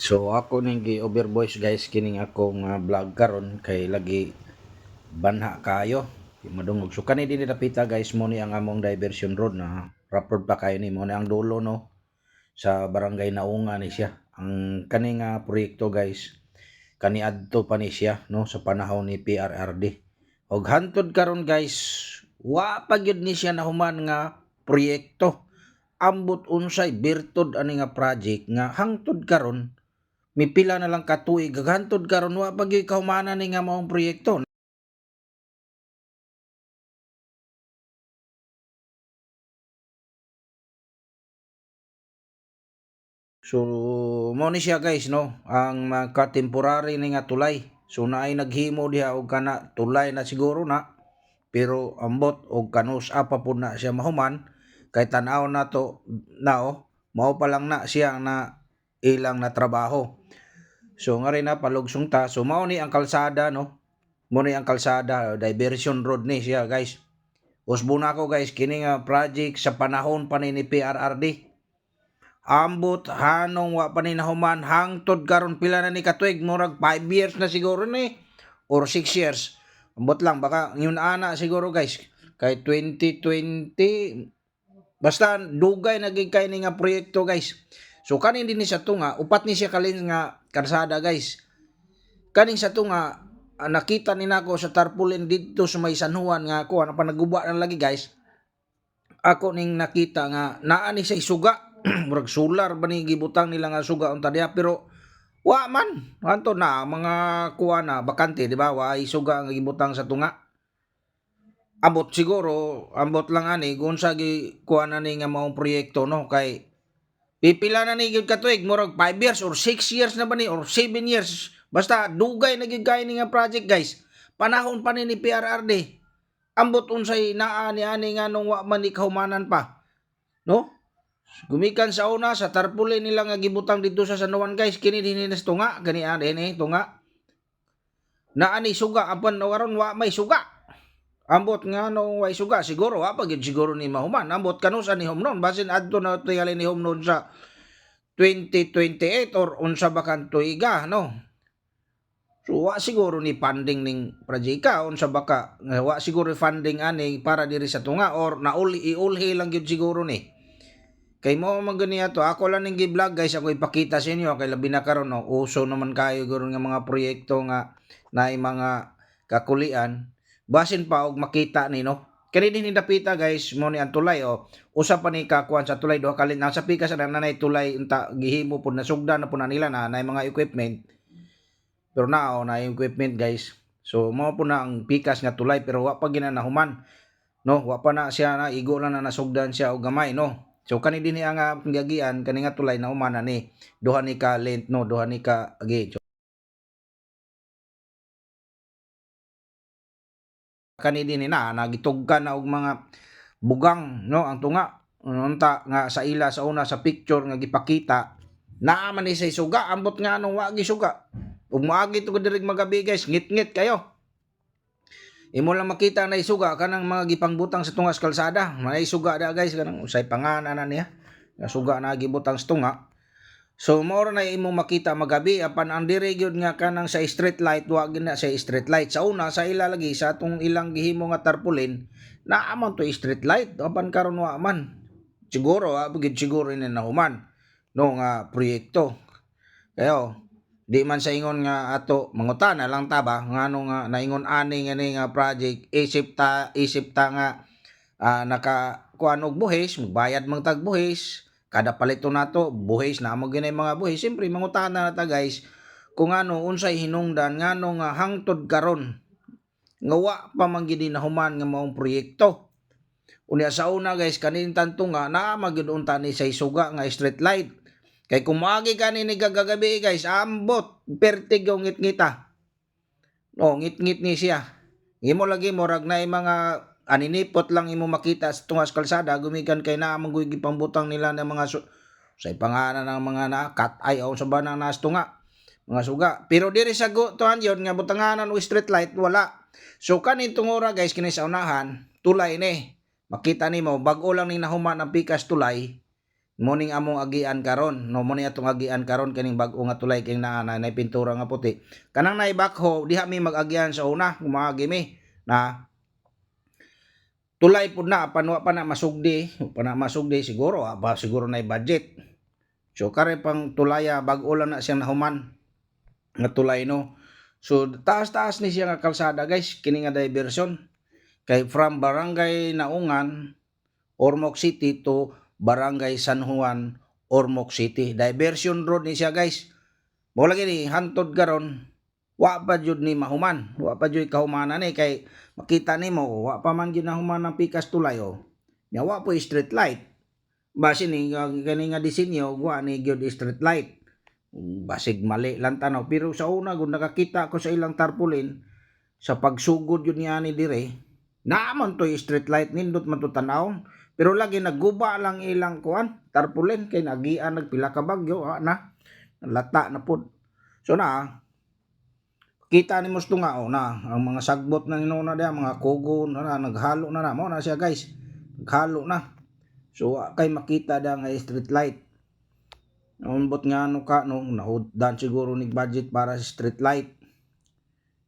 So ako ning gi overvoice guys kining akong uh, vlog karon kay lagi banha kayo. Madungog. So kani din napita guys mo ni ang among diversion road na proper pa kayo ni mo ni ang dulo no sa barangay Naunga ni siya. Ang kani nga proyekto guys kani adto pa ni siya no sa panahon ni PRRD. Og hantod karon guys wa pa gyud ni siya nahuman nga proyekto ambot unsay birtud ani nga project nga hangtod karon mipila na lang katuig. Gaghantod karon wa pa gyud kahumanan ni nga maong proyekto. So mo ni siya guys no? Ang mga ni nga tulay. So naay naghimo diha og kana tulay na siguro na. Pero ambot og kanus apa po na siya mahuman. Kay tan-aw na to nao mao pa lang na siya na ilang na trabaho. So nga rin na palugsong ta. So mao ni ang kalsada no. Mo ni ang kalsada diversion road ni siya guys. Usbo na ako guys kini nga project sa panahon pa ni PRRD. Ambot hanong wa pa ni nahuman hangtod karon pila na ni katuig murag 5 years na siguro ni or 6 years. Ambot lang baka yun ana siguro guys kay 2020 basta dugay naging kay ni nga proyekto guys. So kanin din sa tunga upat ni siya kalin nga karsada guys. Kaning sa tunga ah, nakita ni nako sa tarpaulin dito sa may San nga ako ano pa naguba na lagi guys. Ako ning nakita nga naa ni sa suga murag solar ba ni gibutang nila nga suga unta diha pero wa man. Anto na mga kuha na bakante di ba? Wa suga nga gibutang sa tunga. Abot siguro ambot lang ani kung sa kuha na ni nga maong proyekto no? Kay pipila na ni gyud katuig murag 5 years or 6 years na ba ni or 7 years. Basta dugay na gyud ni nga project guys. Panahon pa ni ni PRRD ambot unsay naa ni ani nga nung wa man ni kahumanan pa. No? Gumikan sa una sa tarpaulin nila nga gibutang dito sa San Juan guys. Kini dinhi tunga gani dinhi tunga. Na ani suga apan waron wa may suga. Ambot nga no way suga siguro wa pagid siguro ni mahuman. Ambot kanus ani homnon basin adto na tingali ni homnon sa 2028 or unsa ba kan tuiga no. So wa siguro ni funding ning projeka unsa ba ka wa siguro funding ani para diri sa tunga or nauli iulhi lang gyud siguro ni. Kay mo man ganiya to, ako lang ning gi-vlog guys, ako ipakita sa inyo kay labi na karon no, uso naman kayo guro nga mga proyekto nga na mga kakulian. Basin pa og makita ni no. Kani din dapita guys, mo ni ang tulay o. Usa pa ni kakuan sa tulay do kalin nasa pikas na nanay tulay unta gihimo pud nasugdan na pud na nila na nay mga equipment. Pero nao na equipment guys. So mo po na ang pikas nga tulay pero wa pa ginanahuman. No, wa pa na siya na igo lang na nasugdan siya og gamay no. So kani din ang uh, panggagian kani nga tulay na umana ni duha ni ka length no duha ni ka agi. Kani din na nagitugkan na og mga bugang no? Ang tunga unta nga sa ila sa una sa picture nga gipakita. Naa man ni say suga ambot nga anong wa gi suga ug moagi to diri magabi guys. Ngit-ngit kayo. Imo lang makita na isuga kanang mga gipangbutang sa tungas kalsada. May suga da guys. Kanang usay pangana na niya. Nga suga na gibutang sa tunga so mao na imo makita magabi apan ang dire nga kanang sa street light wa gina sa street light. Sa una sa ila sa atong ilang gihimo nga tarpaulin na amon to street light. Apan karon wa man. Siguro ha bugid siguro ni nahuman no nga proyekto. Kayo di man sa ingon nga ato mangutana lang ta ba? Ngano nga naingon ani nga ni nga project isip ta isip ta nga ah, naka kuan og buhis magbayad mang tag buhis kada palito nato buhis na mo ginay mga buhis siyempre mangutana na ta guys kung ano unsay hinungdan ngano nga hangtod karon nga wa pa man gid nahuman nga maong proyekto unya sa una guys kanin tanto nga naa magyud unta ni say suga nga street light Kay kung maagi ka ni gagabi guys, ambot, pertig yung ngit-ngita. No, ngit-ngit ni siya. Imo lagi mo rag na mga aninipot lang imo makita sa tungas kalsada, gumikan kay na amang pambutang nila ng mga su- sa pangalan ng mga na kat ay o sa banang nas tunga mga suga. Pero diri sa tuhan yon nga butanganan o street light wala. So kanin tungora guys kini unahan tulay ni. Makita nimo bag-o lang ni nahuman ang pikas tulay Morning among agian karon, no morning atong agian karon kining bag-o nga tulay kay naa na, pintura nga puti. Kanang naibakho diha mi mag-agian sa una, kumagi mi na tulay pud na panwa pa na masugdi, pa na masugdi siguro ah, ba siguro na budget. So kare pang tulaya bag-o lang na siyang nahuman nga tulay no. So taas-taas ni siya nga kalsada guys, kini nga diversion. Kay from Barangay Naungan, Ormoc City to Barangay San Juan, Ormoc City. Diversion road ni siya guys. Mo lagi ni hantod karon wa pa jud ni mahuman. Wa pa jud kahumanan ni kay makita nimo wa pa man gyud nahuman ng pikas tulay oh. Nya wa po street light. Base ni kani nga disenyo wa ni gyud street light. Basig mali lang tanaw pero sa una gud nakakita ko sa ilang tarpaulin sa pagsugod yun ni dire naaman to street light nindot man to tanawon pero lagi nagguba lang ilang kuan tarpaulin kay nagian nagpila ka bagyo ah, na lata na pud so na kita ni musto nga oh, na ang mga sagbot na ninuna diya mga kugon na, naghalo na na mo na siya guys naghalo na so kay makita da nga street light Umbot nga ano ka no, nahudan siguro ni budget para sa street light.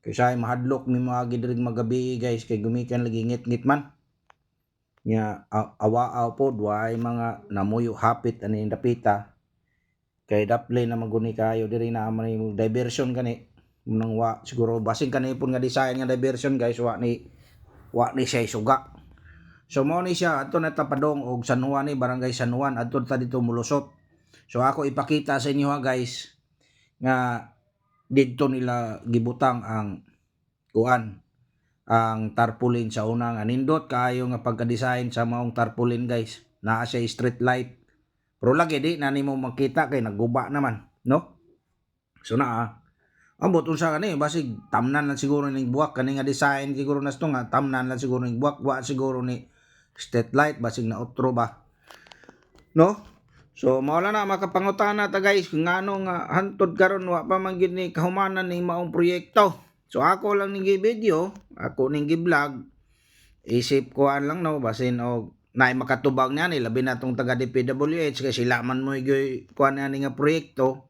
Kaya siya mahadlok mi mga gidirig magabi guys kay gumikan lagi ngit-ngit man. Nya awa-aw po way mga namuyo hapit ani dapita. Kay daplay na maguni kayo diri na man diversion kani. Munang wa siguro basing kani pun nga design nga diversion guys. Wa ni wa ni siya suga. So mo ni siya ato na tapadong og San Juan ni Barangay San Juan. Adto ta dito mulusot. So ako ipakita sa inyo ha guys nga didto nila gibutang ang kuan ang tarpaulin sa una nga nindot. Kaayo nga pagka-design sa maong tarpaulin guys. Naa siya street light. Pero lagi di na nimo makita kay nagguba naman no? So naa ambot unsa kani basig tamnan lang siguro ning buwak. Kani nga design siguro to nga tamnan lang siguro ning buwak. Wa siguro ni street light basig na outro ba? No? So mao lang na makapangutana ta guys. Kung ano nga hantod karon wa pa man gyud ni kahumanan ni maong proyekto. So ako lang ning video, ako ning vlog isip ko lang no? Basin og naay makatubag niya ni labi na tong taga DPWH kay sila man mo gyud kuan na ni nga proyekto.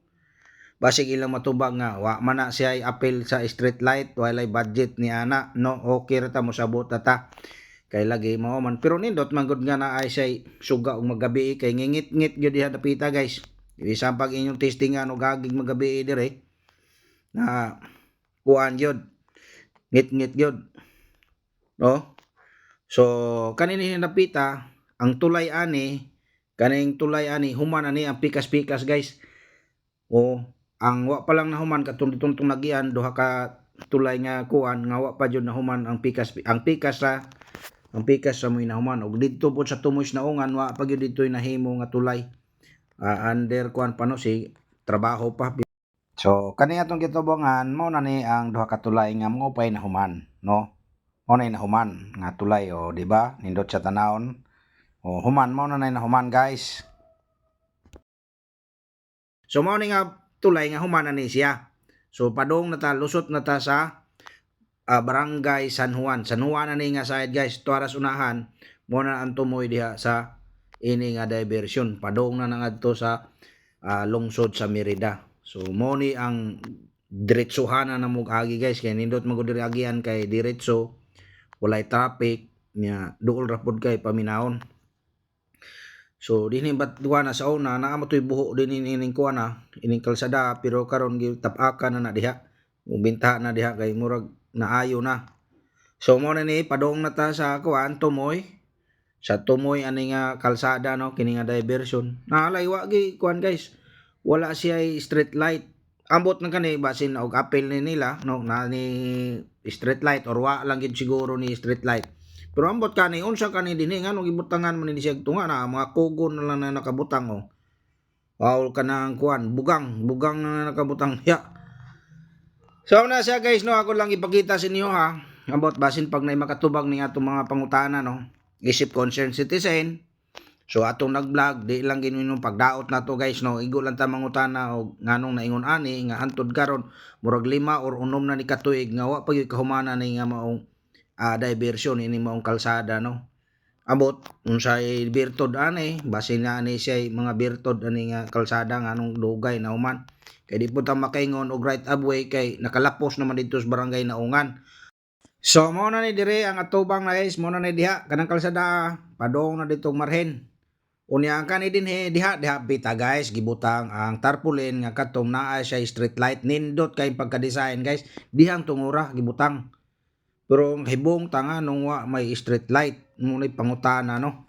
Basig ilang matubag nga wa man na siya appeal sa street light walay budget ni ana no? Okay ra ta mo sabot ta. Kay lagi mao man. Pero nindot man gud nga na ay say suga og magabi kay ngingit-ngit gyud diha dapita guys. Dili sampag inyong testingan og gagig magabi dire na kuan gyud. Ngit-ngit gyud. No? So kanini napita ang tulay ani kaning tulay ani human ani ang pikas-pikas guys. O ang wa pa lang nahuman katong ditong nagian duha ka tulay nga kuan nga wa pa jud nahuman ang pikas ang pikas sa ang pikas sa muy nahuman. Og didto po sa tumoy na ungan wa pa gyud ditoy nahimo nga tulay. Ah, under kuan pa no si trabaho pa. So kani atong gitubangan mao na ni ang duha ka tulay nga mo pay nahuman no? Mao na nahuman nga tulay o di ba? Nindot sa tanawon o human mao na nahuman guys. So mao ni nga tulay nga human na ni siya so padong na ta lusot na ta sa ah, barangay San Juan. San Juan na ni nga side guys, tuaras unahan, mo na ang tumoy diha sa ini nga diversion. Padong na nangadto sa ah, lungsod sa Merida. So mo ni ang diretsuhan na namog agi guys kay nindot magudiri agian kay diretso walay traffic nya duol ra pud kay paminawon. So dinhi bat duwa na sa una naa mo buho din ining kuha na ining kalsada pero karon gi tap-akan na na diha. Ubinta na diha kay murag naayo na. So mo na ni padong na ta sa kuan tumoy sa tumoy ani nga kalsada no kini nga diversion. Naalay wa gi kuan guys. Wala siya street light. Ambot na kani basin og apel ni nila no na ni street light or wa lang gid siguro ni street light. Pero ambot kani unsa kani dinhi nga nung ibutangan man ni siya tunga na mga kugon na lang na nakabutang oh. Wow ka na ang kuan, bugang, bugang na nakabutang. Ya, So na siya guys no ako lang ipakita sa inyo ha about basin pag na makatubag ni atong mga pangutana no isip concerned citizen so atong nag-vlog di lang gininong pagdaot na to guys no igo lang ta mangutana og nganong naingon ani nga hantod karon murag lima or unom na ni katuig nga wa pa kahumana ni nga maong ah, diversion ini maong kalsada no? Abot unsay birtod ani base na ani siya mga birtod ani nga kalsada nga anong dugay na human. Kay di po ta makaingon og right of way kay nakalapos naman dito sa barangay Naungan. So mo na ni dire ang atubang na guys, mo na ni diha. Kanang kalsada padong na ditong marhen. Unya ka ni din he diha diha bita guys gibutang ang tarpaulin nga katong naa siya street light nindot kay pagka-design guys. Dihang tungura gibutang. Pero ang hibong tanga nung may street light ni pangutana no.